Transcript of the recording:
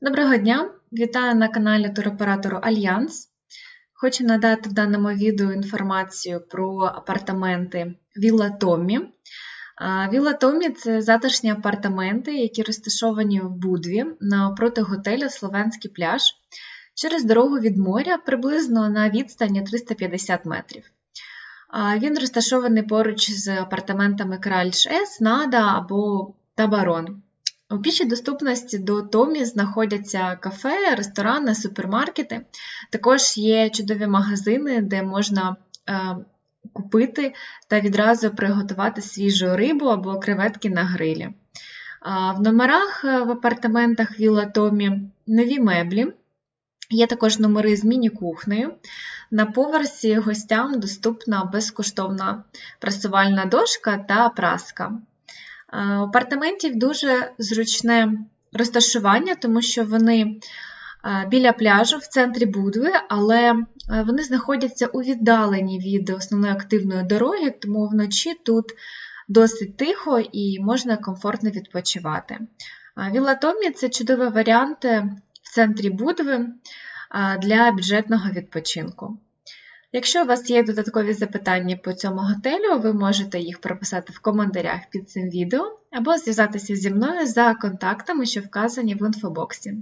Доброго дня! Вітаю на каналі туроператору Альянс. Хочу надати в даному відео інформацію про апартаменти Вілла Томмі. Вілла Томмі це затишні апартаменти, які розташовані в Будві навпроти готелю Словенський пляж через дорогу від моря приблизно на відстані 350 метрів. Він розташований поруч з апартаментами Кральш С, Нада або Табарон. У пішій доступності до Томі знаходяться кафе, ресторани, супермаркети. Також є чудові магазини, де можна е, купити та відразу приготувати свіжу рибу або креветки на грилі. В номерах е, в апартаментах Вілла Томі нові меблі. Є також номери з міні-кухнею. На поверсі гостям доступна безкоштовна прасувальна дошка та праска. У апартаментів дуже зручне розташування, тому що вони біля пляжу в центрі Будви, але вони знаходяться у віддаленні від основної активної дороги, тому вночі тут досить тихо і можна комфортно відпочивати. Вілла Томі це чудовий варіант в центрі Будви для бюджетного відпочинку. Якщо у вас є додаткові запитання по цьому готелю, ви можете їх прописати в коментарях під цим відео або зв'язатися зі мною за контактами, що вказані в інфобоксі.